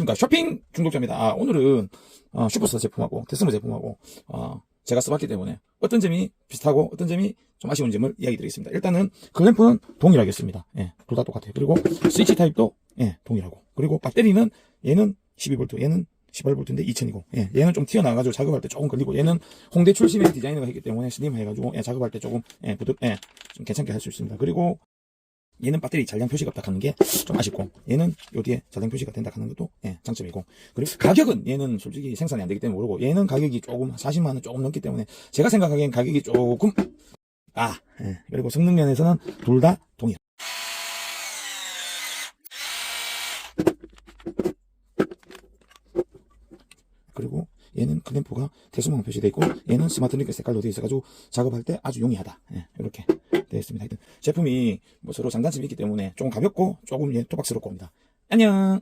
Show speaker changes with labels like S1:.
S1: 지금까지 쇼핑 중독자입니다. 아, 오늘은 어, 슈퍼스타 제품하고 테스모 제품하고 어, 제가 써봤기 때문에 어떤 점이 비슷하고 어떤 점이 좀 아쉬운 점을 이야기 드리겠습니다. 일단은 클램프는 동일하겠습니다. 예, 둘 다 똑같아요. 그리고 스위치 타입도 예, 동일하고 그리고 배터리는 얘는 12V, 얘는 18V인데 2000이고 예, 얘는 좀 튀어나와가지고 작업할 때 조금 걸리고 얘는 홍대 출신의 디자이너가 했기 때문에 슬림 해가지고 예, 작업할 때 조금 예, 부드, 예, 좀 괜찮게 할 수 있습니다. 그리고 얘는 배터리 잔량 표시가 없다 하는 게 좀 아쉽고 얘는 요 뒤에 잔량 표시가 된다 하는 것도 예, 장점이고. 그리고 가격은 얘는 솔직히 생산이 안 되기 때문에 모르고 얘는 가격이 조금 40만 원 조금 넘기 때문에 제가 생각하기엔 가격이 조금 아 예, 그리고 성능 면에서는 둘 다 동일. 그리고 얘는 클램프가 대수망 표시되어 있고 얘는 스마트 링크 색깔로 되어 있어가지고 작업할 때 아주 용이하다. 예, 이렇게 되어 있습니다. 제품이 뭐 서로 장단점이 있기 때문에 조금 가볍고 조금 예, 토박스럽고 합니다. 안녕